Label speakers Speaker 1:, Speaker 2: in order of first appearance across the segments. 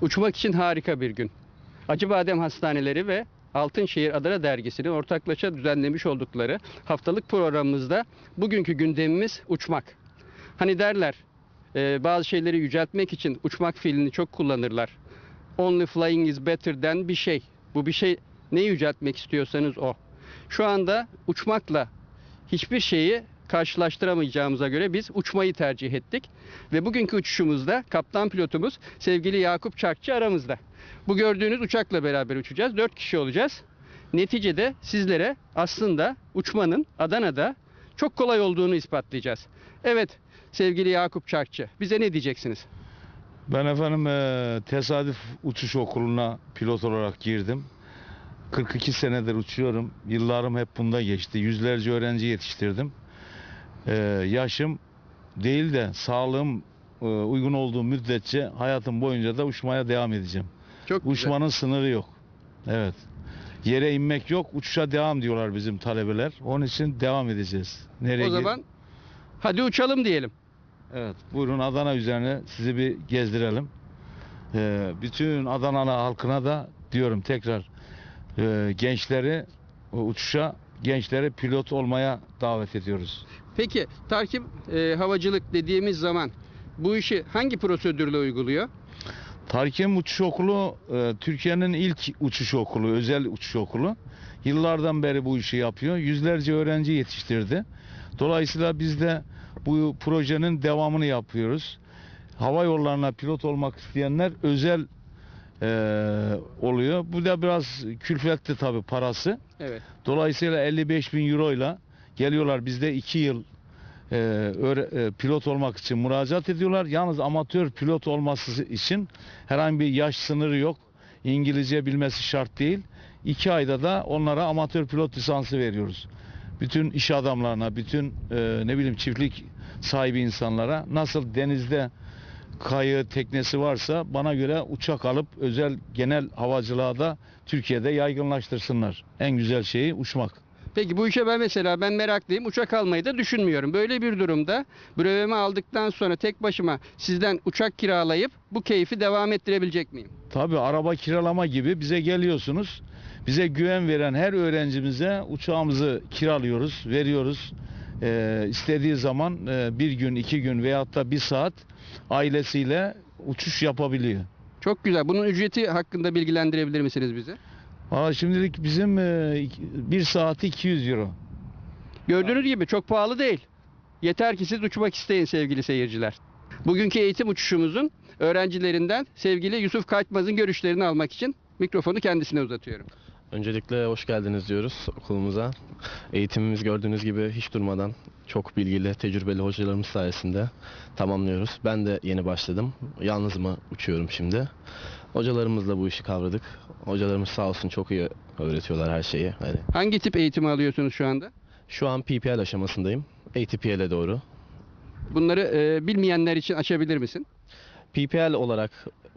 Speaker 1: Uçmak için harika bir gün. Acıbadem Hastaneleri ve Altınşehir Adana Dergisi'nin ortaklaşa düzenlemiş oldukları haftalık programımızda bugünkü gündemimiz uçmak. Hani derler e, bazı şeyleri yüceltmek için uçmak fiilini çok kullanırlar. Only flying is better than bir şey. Bu bir şey ne yüceltmek istiyorsanız o. Şu anda uçmakla hiçbir şeyi karşılaştıramayacağımıza göre biz uçmayı tercih ettik. Ve bugünkü uçuşumuzda kaptan pilotumuz sevgili Yakup Çarkçı aramızda. Bu gördüğünüz uçakla beraber uçacağız. 4 kişi olacağız. Neticede sizlere aslında uçmanın Adana'da çok kolay olduğunu ispatlayacağız. Evet sevgili Yakup Çarkçı bize ne diyeceksiniz?
Speaker 2: Ben efendim eee, tesadüf uçuş okuluna pilot olarak girdim. 42 senedir uçuyorum. Yıllarım hep bunda geçti. Yüzlerce öğrenci yetiştirdim. Eee, yaşım değil de sağlığım eee, uygun olduğu müddetçe hayatım boyunca da uçmaya devam edeceğim.
Speaker 1: Çok güzel.
Speaker 2: Uçmanın sınırı yok. Evet. Yere inmek yok, uçuşa devam diyorlar bizim talebeler. Onun için devam edeceğiz. Nereye
Speaker 1: O zaman hadi uçalım diyelim.
Speaker 2: Evet, buyurun Adana üzerine sizi bir gezdirelim. Ee, bütün Adanalı halkına da diyorum tekrar e, gençleri o uçuşa, gençleri pilot olmaya davet ediyoruz.
Speaker 1: Peki takip e, havacılık dediğimiz zaman bu işi hangi prosedürle uyguluyor?
Speaker 2: Tarkem Uçuş Okulu e, Türkiye'nin ilk uçuş okulu, özel uçuş okulu. Yıllardan beri bu işi yapıyor. Yüzlerce öğrenci yetiştirdi. Dolayısıyla biz de bu projenin devamını yapıyoruz. Hava yollarına pilot olmak isteyenler özel oluyor. Bu da biraz külfetli tabii parası.
Speaker 1: Evet.
Speaker 2: Dolayısıyla 55 bin euro ile geliyorlar bizde 2 yıl e, öğre- e, pilot olmak için müracaat ediyorlar. Yalnız amatör pilot olması için herhangi bir yaş sınırı yok. İngilizce bilmesi şart değil. 2 ayda da onlara amatör pilot lisansı veriyoruz. Bütün iş adamlarına, bütün e, ne bileyim çiftlik sahibi insanlara nasıl denizde kayığı, teknesi varsa bana göre uçak alıp özel genel havacılığa da Türkiye'de yaygınlaştırsınlar. En güzel şeyi uçmak.
Speaker 1: Peki bu işe ben mesela ben meraklıyım. Uçak almayı da düşünmüyorum. Böyle bir durumda brevemi aldıktan sonra tek başıma sizden uçak kiralayıp bu keyfi devam ettirebilecek miyim?
Speaker 2: Tabii araba kiralama gibi bize geliyorsunuz. Bize güven veren her öğrencimize uçağımızı kiralıyoruz, veriyoruz. Ee, istediği zaman e, bir gün, iki gün veyahut da bir saat ailesiyle uçuş yapabiliyor.
Speaker 1: Çok güzel. Bunun ücreti hakkında bilgilendirebilir misiniz bizi?
Speaker 2: Valla şimdilik bizim e, bir saati 200 euro.
Speaker 1: Gördüğünüz gibi çok pahalı değil. Yeter ki siz uçmak isteyin sevgili seyirciler. Bugünkü eğitim uçuşumuzun öğrencilerinden sevgili Yusuf Kaçmaz'ın görüşlerini almak için mikrofonu kendisine uzatıyorum.
Speaker 3: Öncelikle hoş geldiniz diyoruz okulumuza. Eğitimimiz gördüğünüz gibi hiç durmadan çok bilgili, tecrübeli hocalarımız sayesinde tamamlıyoruz. Ben de yeni başladım. Yalnız mı uçuyorum şimdi. Hocalarımızla bu işi kavradık. Hocalarımız sağ olsun çok iyi öğretiyorlar her şeyi. Hani
Speaker 1: Hangi tip eğitimi alıyorsunuz şu anda?
Speaker 3: şu an PPL aşamasındayım. ATPL'e doğru.
Speaker 1: Bunları e, bilmeyenler için açabilir misin?
Speaker 3: PPL olarak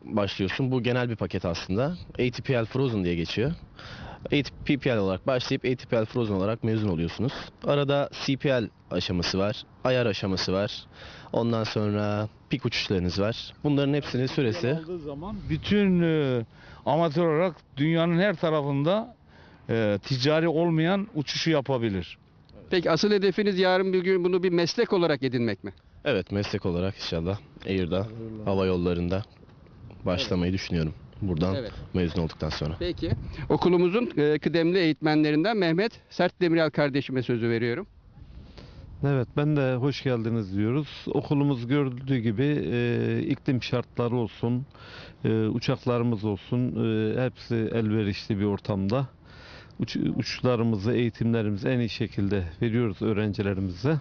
Speaker 3: başlıyorsun. Bu genel bir paket aslında. ATPL Frozen diye geçiyor. PPL olarak başlayıp ATPL Frozen olarak mezun oluyorsunuz. Arada CPL aşaması var. ayar aşaması var. Ondan sonra pik uçuşlarınız var. Bunların hepsinin süresi
Speaker 2: zaman bütün e, amatör olarak dünyanın her tarafında e, ticari olmayan uçuşu yapabilir.
Speaker 1: Peki asıl hedefiniz yarın bir gün bunu bir meslek olarak edinmek mi?
Speaker 3: evet meslek olarak inşallah Air'da, hava yollarında başlamayı düşünüyorum. Buradan
Speaker 1: Evet.
Speaker 3: mezun olduktan sonra.
Speaker 1: Peki. Okulumuzun e, kıdemli eğitmenlerinden Mehmet Sert Demirel kardeşime sözü veriyorum.
Speaker 4: Evet ben de hoş geldiniz diyoruz. Okulumuz gördüğü gibi e, iklim şartları olsun, e, uçaklarımız olsun e, hepsi elverişli bir ortamda. Uç, uçuşlarımızı, eğitimlerimizi en iyi şekilde veriyoruz öğrencilerimize.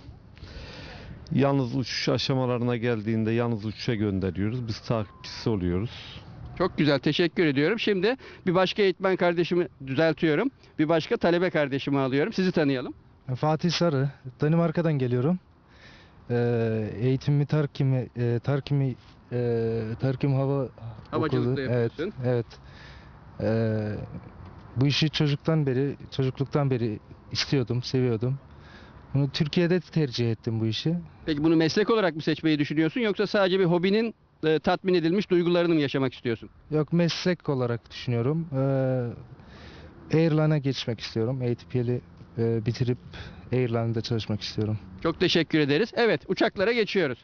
Speaker 4: Yalnız uçuş aşamalarına geldiğinde yalnız uçuşa gönderiyoruz. Biz takipçisi oluyoruz.
Speaker 1: Çok güzel teşekkür ediyorum. Şimdi bir başka eğitmen kardeşimi düzeltiyorum. Bir başka talebe kardeşimi alıyorum. Sizi tanıyalım.
Speaker 5: Fatih Sarı, Danimarka'dan geliyorum. Ee, eğitimimi Tarkim'i, e, Tarkim'i, e, Tarkim Hava
Speaker 1: Havacılıkta
Speaker 5: Okulu.
Speaker 1: yapıyorsun.
Speaker 5: Evet, evet. Ee, bu işi çocuktan beri, çocukluktan beri istiyordum, seviyordum. Bunu Türkiye'de tercih ettim bu işi.
Speaker 1: Peki bunu meslek olarak mı seçmeyi düşünüyorsun yoksa sadece bir hobinin e, tatmin edilmiş duygularını mı yaşamak istiyorsun?
Speaker 5: Yok meslek olarak düşünüyorum. Ee, Airline'a geçmek istiyorum. ATP'li e, bitirip Airline'da çalışmak istiyorum.
Speaker 1: Çok teşekkür ederiz. Evet uçaklara geçiyoruz.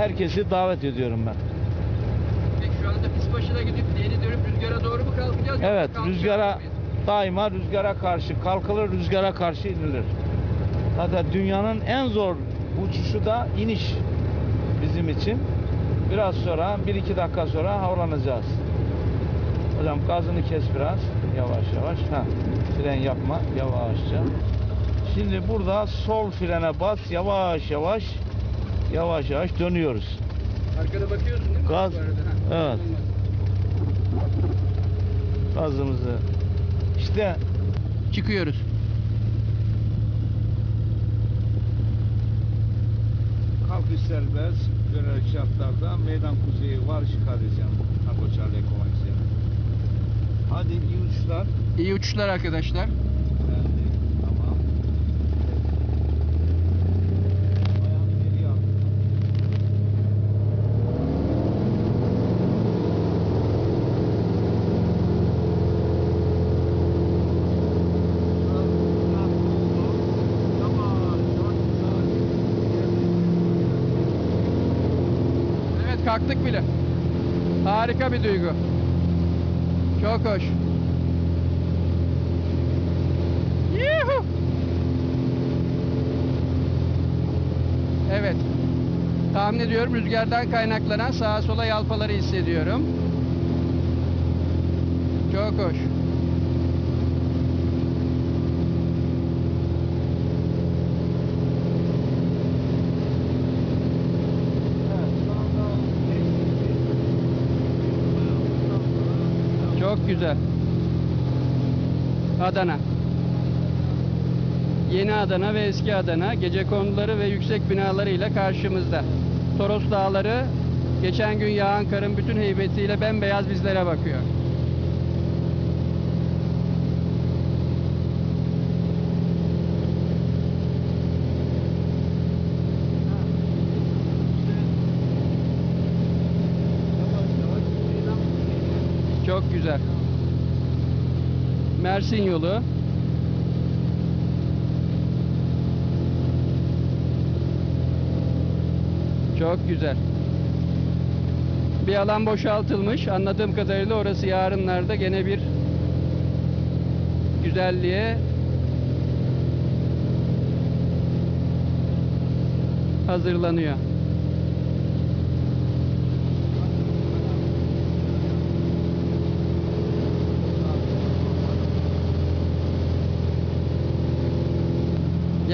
Speaker 2: Herkesi davet ediyorum ben.
Speaker 1: Peki şu anda pist başına gidip geri dönüp rüzgara doğru mu kalkacağız?
Speaker 2: Evet, rüzgara daima rüzgara karşı kalkılır, rüzgara karşı inilir. Zaten dünyanın en zor uçuşu da iniş bizim için. Biraz sonra, 1-2 dakika sonra havalanacağız. Hocam gazını kes biraz, yavaş yavaş. Ha, fren yapma, yavaşça. Şimdi burada sol frene bas, yavaş yavaş, yavaş yavaş dönüyoruz.
Speaker 1: Arkada bakıyorsun değil mi?
Speaker 2: Gaz.
Speaker 1: Bu arada? Ha,
Speaker 2: Evet. Gazımızı. İşte
Speaker 1: Çıkıyoruz.
Speaker 2: kalkış serbest dönerek şartlarda meydan kuzeyi var çıkaracağım. Hadi iyi uçuşlar.
Speaker 1: İyi uçuşlar arkadaşlar. Kalktık bile. Harika bir duygu. Çok hoş. Yuhu! Evet. Tahmin ediyorum rüzgardan kaynaklanan sağa sola yalpaları hissediyorum. Çok hoş.
Speaker 2: Evet, şu anda
Speaker 1: Güzel. Adana. Yeni Adana ve eski Adana gece konuları ve yüksek binalarıyla karşımızda. Toros Dağları geçen gün yağan karın bütün heybetiyle bembeyaz bizlere bakıyor. Güzel. Mersin yolu. Çok güzel. Bir alan boşaltılmış. Anladığım kadarıyla orası yarınlarda gene bir güzelliğe hazırlanıyor.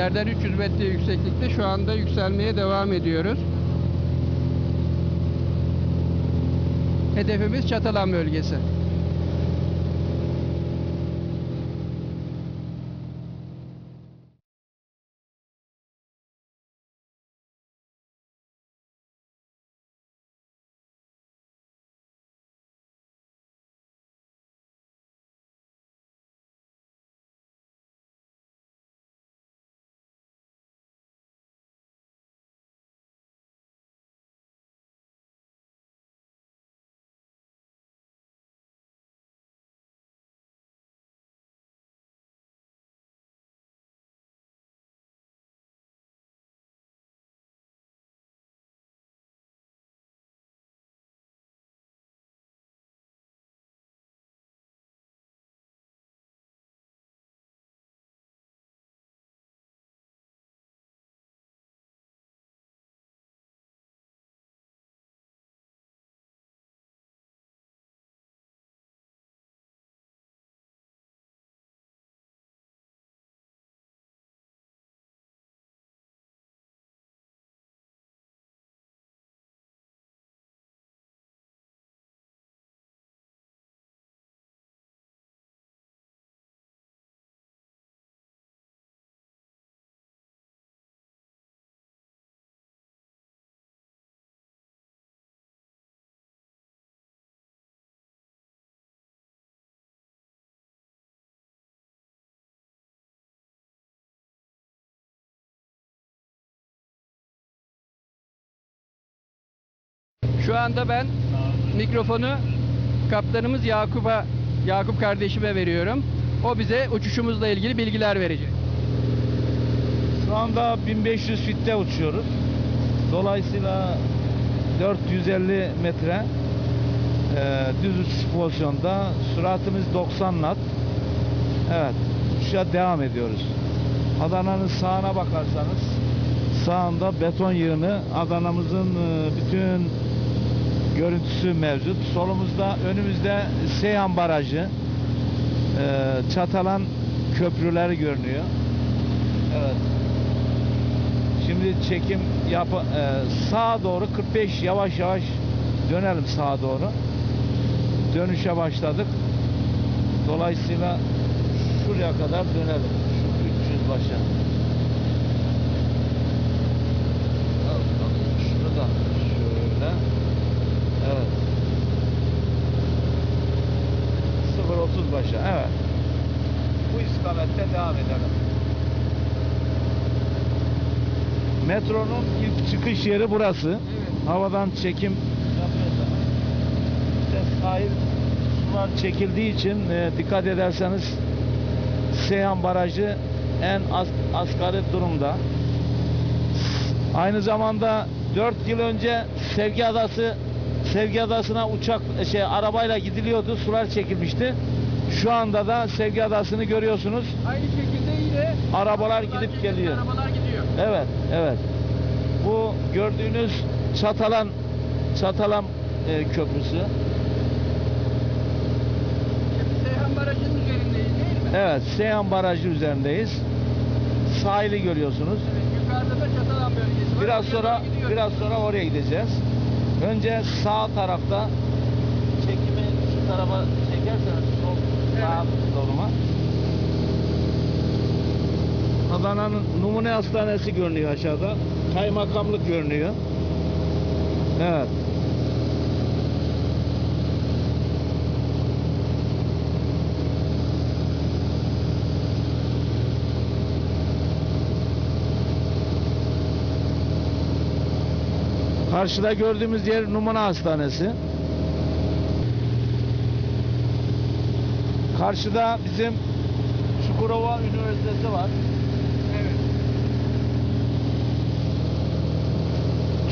Speaker 1: Yerden 300 metre yükseklikte şu anda yükselmeye devam ediyoruz. Hedefimiz Çatalan bölgesi. Şu anda ben mikrofonu kaptanımız Yakup'a, Yakup kardeşime veriyorum. O bize uçuşumuzla ilgili bilgiler verecek.
Speaker 2: Şu anda 1500 fitte uçuyoruz. Dolayısıyla 450 metre e, düz uçuş pozisyonda süratimiz 90 knot. Evet, uçuşa devam ediyoruz. Adana'nın sağına bakarsanız sağında beton yığını Adana'mızın e, bütün görüntüsü mevcut. Solumuzda önümüzde Seyhan Barajı, e, Çatalan köprüleri görünüyor. Evet. Şimdi çekim yap e, sağa doğru 45 yavaş yavaş dönelim sağa doğru. Dönüşe başladık. Dolayısıyla şuraya kadar dönelim. Şu 300 başa. 0.30 başa. Evet. Bu istikamette devam edelim. Metronun ilk çıkış yeri burası. Havadan çekim işte sahil sular çekildiği için e, dikkat ederseniz Seyhan Barajı en az, asgari durumda. Aynı zamanda 4 yıl önce Sevgi Adası Sevgi Adası'na uçak şey arabayla gidiliyordu. Sular çekilmişti. Şu anda da Sevgi Adası'nı görüyorsunuz.
Speaker 1: Aynı şekilde yine
Speaker 2: Arabalar gidip geliyor.
Speaker 1: Arabalar gidiyor.
Speaker 2: Evet, evet. Bu gördüğünüz Çatalan Çatalan e, köprüsü.
Speaker 1: Şimdi Seyhan Barajı'nın üzerindeyiz değil mi?
Speaker 2: Evet, Seyhan Barajı üzerindeyiz. Sahili görüyorsunuz.
Speaker 1: Evet, yukarıda da Çatalan bölgesi var.
Speaker 2: Biraz sonra biraz sonra oraya gideceğiz. Önce sağ tarafta çekimi şu tarafa sol sağ soluma. Adana'nın numune hastanesi görünüyor aşağıda. Kaymakamlık görünüyor. Evet. Karşıda gördüğümüz yer numune hastanesi. Karşıda bizim Çukurova Üniversitesi var.
Speaker 1: Evet.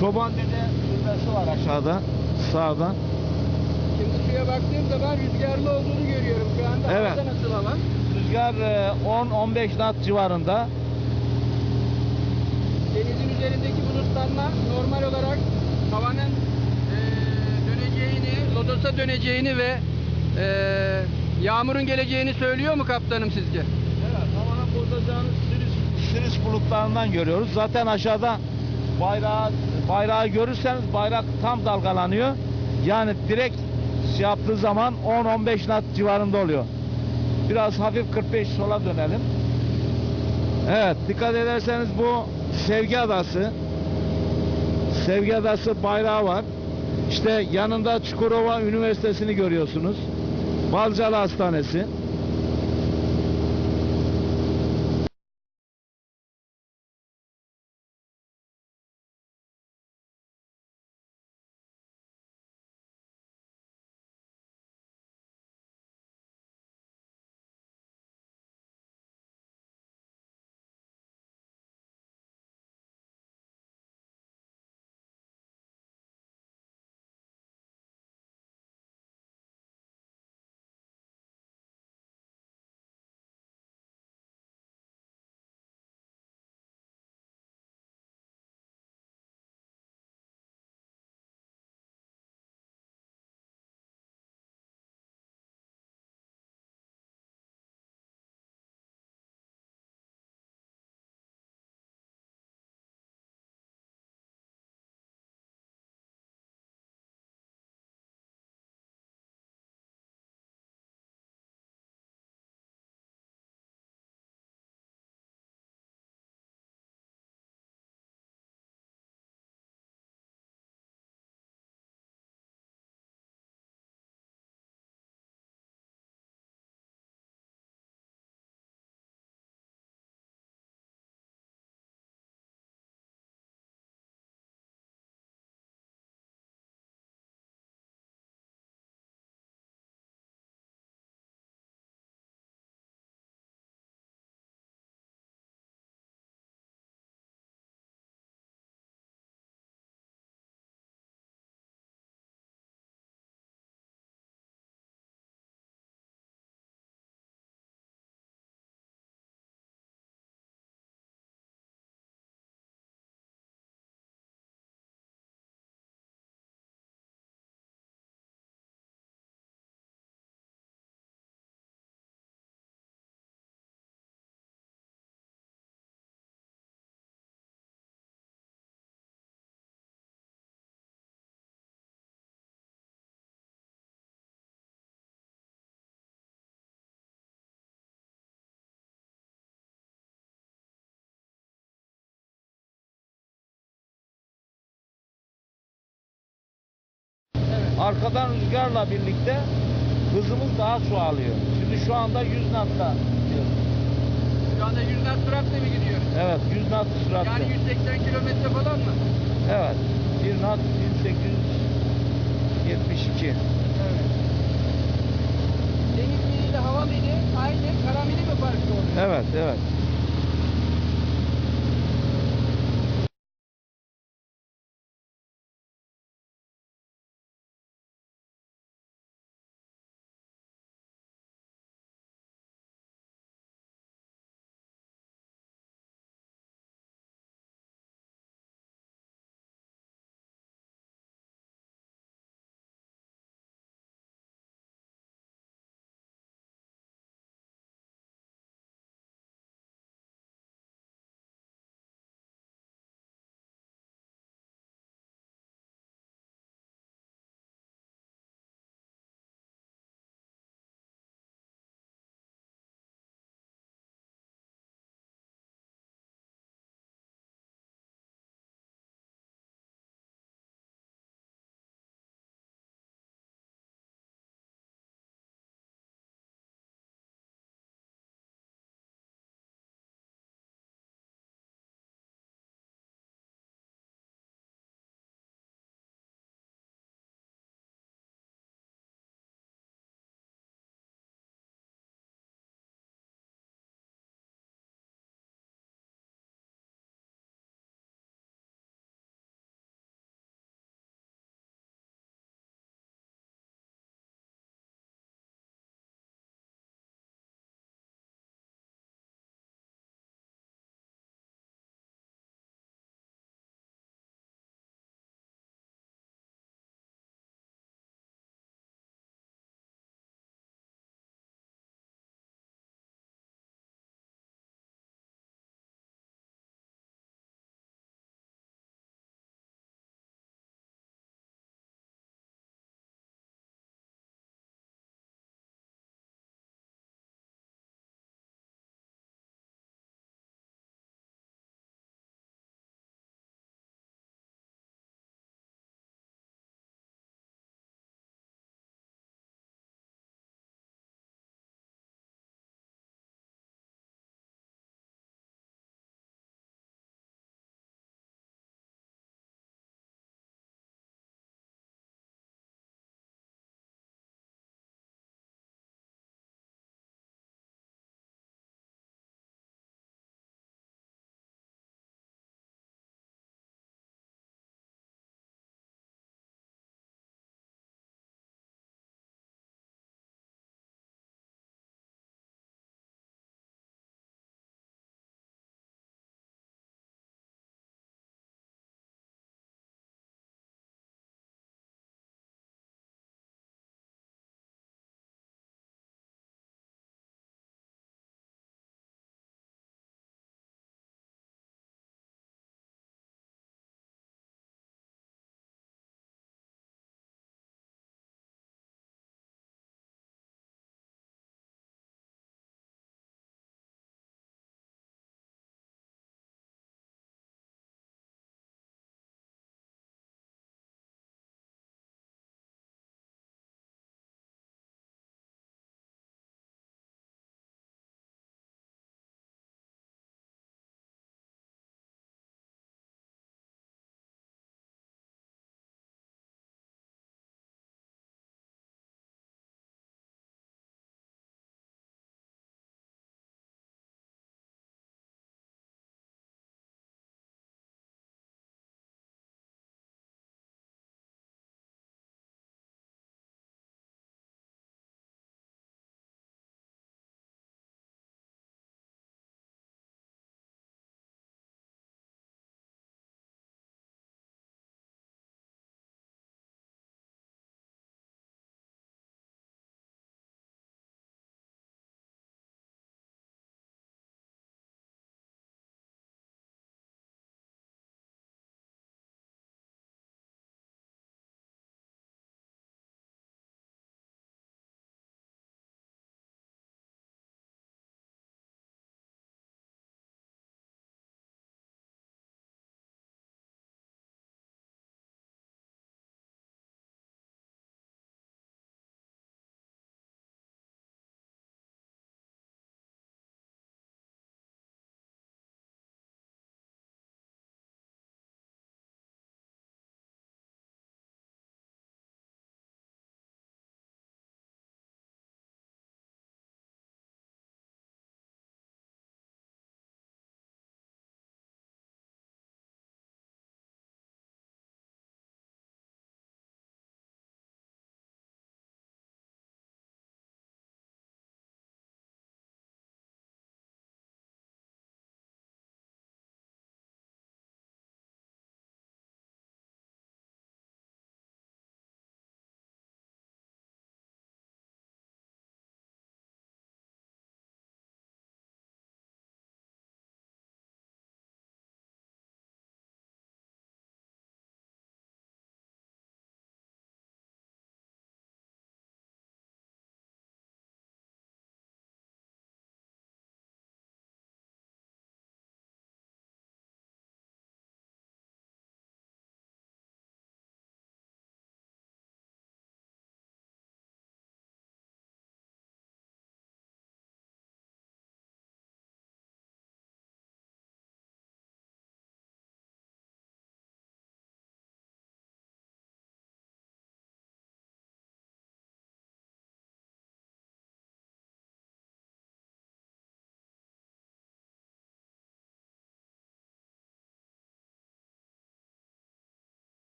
Speaker 2: Çoban Dede Türbesi var aşağıda, sağda.
Speaker 1: Şimdi suya baktığım zaman rüzgarlı olduğunu görüyorum şu anda.
Speaker 2: Evet.
Speaker 1: Havada nasıl hava?
Speaker 2: Rüzgar e, 10-15 knot civarında.
Speaker 1: Denizin üzerindeki bulutlanma normal olarak havanın eee, döneceğini, lodosa döneceğini ve eee, yağmurun geleceğini söylüyor mu kaptanım sizce?
Speaker 2: Evet, havanın bozacağını siris, siris bulutlarından görüyoruz. Zaten aşağıda bayrağı, bayrağı görürseniz bayrak tam dalgalanıyor. Yani direkt şey yaptığı zaman 10-15 knot civarında oluyor. Biraz hafif 45 sola dönelim. Evet, dikkat ederseniz bu Sevgi Adası. Sevgi Adası bayrağı var. İşte yanında Çukurova Üniversitesi'ni görüyorsunuz. Balcalı Hastanesi. Arkadan rüzgarla birlikte hızımız daha çoğalıyor. Şimdi şu anda 100 knot'ta gidiyoruz.
Speaker 1: Şu anda 100 knot süratle mi gidiyoruz?
Speaker 2: Evet 100 knot süratle.
Speaker 1: Yani 180 kilometre falan mı?
Speaker 2: Evet 1 knot 1872.
Speaker 1: Evet. Deniz ile hava mili aynı, kara mili mi farklı oluyor?
Speaker 2: Evet evet.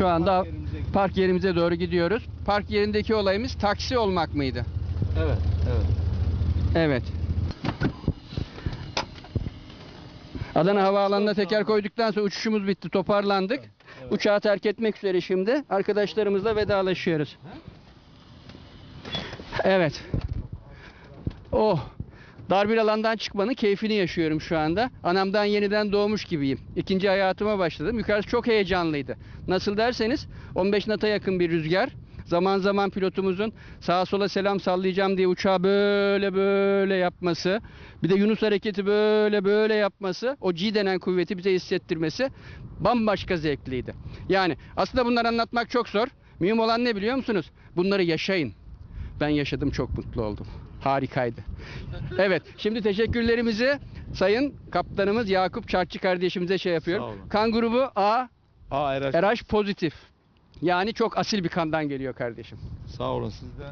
Speaker 1: Şu anda Park yerimize doğru gidiyoruz. Park yerindeki olayımız taksi olmak mıydı?
Speaker 2: Evet, evet.
Speaker 1: Evet. Adana Havaalanı'na teker koyduktan sonra uçuşumuz bitti. Toparlandık. Uçağı terk etmek üzere şimdi. Arkadaşlarımızla vedalaşıyoruz. Evet. Oh. Dar bir alandan çıkmanın keyfini yaşıyorum şu anda. Anamdan yeniden doğmuş gibiyim. İkinci hayatıma başladım. Yukarısı çok heyecanlıydı. Nasıl derseniz 15 nata yakın bir rüzgar. Zaman zaman pilotumuzun sağa sola selam sallayacağım diye uçağı böyle böyle yapması. Bir de Yunus hareketi böyle böyle yapması. O G denen kuvveti bize hissettirmesi bambaşka zevkliydi. Yani aslında bunları anlatmak çok zor. Mühim olan ne biliyor musunuz? Bunları yaşayın. Ben yaşadım çok mutlu oldum. Harikaydı. Evet şimdi teşekkürlerimizi Sayın Kaptanımız Yakup Çarçı kardeşimize şey
Speaker 2: Sağ
Speaker 1: yapıyorum.
Speaker 2: olun.
Speaker 1: Kan grubu A,
Speaker 2: Aa Eraş.
Speaker 1: RH pozitif. Yani çok asil bir kandan geliyor kardeşim.
Speaker 2: Sağ olun siz de.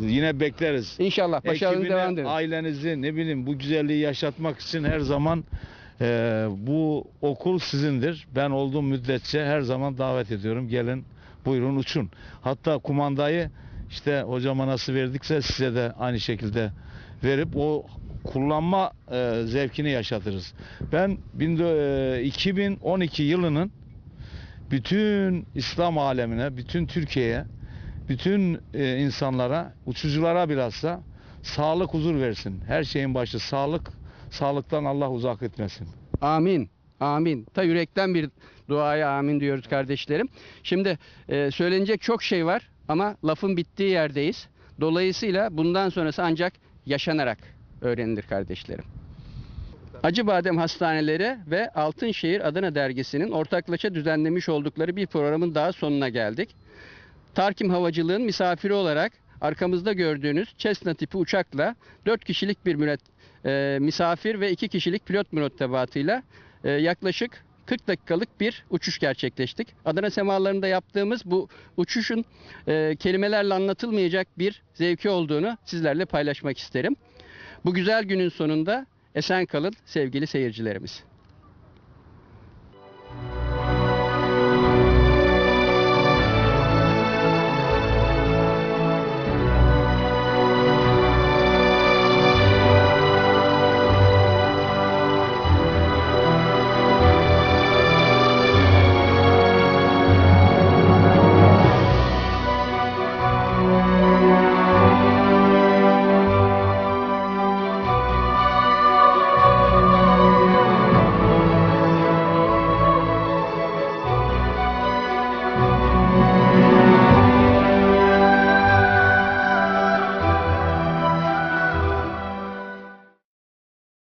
Speaker 2: Yine bekleriz.
Speaker 1: İnşallah başarılı
Speaker 2: Ekibine,
Speaker 1: devam edin.
Speaker 2: ailenizi ne bileyim bu güzelliği yaşatmak için her zaman e, bu okul sizindir. Ben olduğum müddetçe her zaman davet ediyorum. Gelin buyurun uçun. Hatta kumandayı işte hocama nasıl verdikse size de aynı şekilde verip o kullanma e, zevkini yaşatırız. Ben bin dö- e, 2012 yılının bütün İslam alemine, bütün Türkiye'ye, bütün e, insanlara, uçuculara bilhassa sağlık huzur versin. Her şeyin başı sağlık. Sağlıktan Allah uzak etmesin.
Speaker 1: Amin. Amin. Ta yürekten bir duaya amin diyoruz kardeşlerim. Şimdi e, söylenecek çok şey var ama lafın bittiği yerdeyiz. Dolayısıyla bundan sonrası ancak yaşanarak öğrenilir kardeşlerim. Acıbadem Hastaneleri ve Altınşehir Adana Dergisi'nin ortaklaşa düzenlemiş oldukları bir programın daha sonuna geldik. Tarkim Havacılığın misafiri olarak arkamızda gördüğünüz Cessna tipi uçakla 4 kişilik bir müret, e, misafir ve 2 kişilik pilot mürettebatıyla e, yaklaşık 40 dakikalık bir uçuş gerçekleştik. Adana semalarında yaptığımız bu uçuşun e, kelimelerle anlatılmayacak bir zevki olduğunu sizlerle paylaşmak isterim. Bu güzel günün sonunda esen kalın sevgili seyircilerimiz.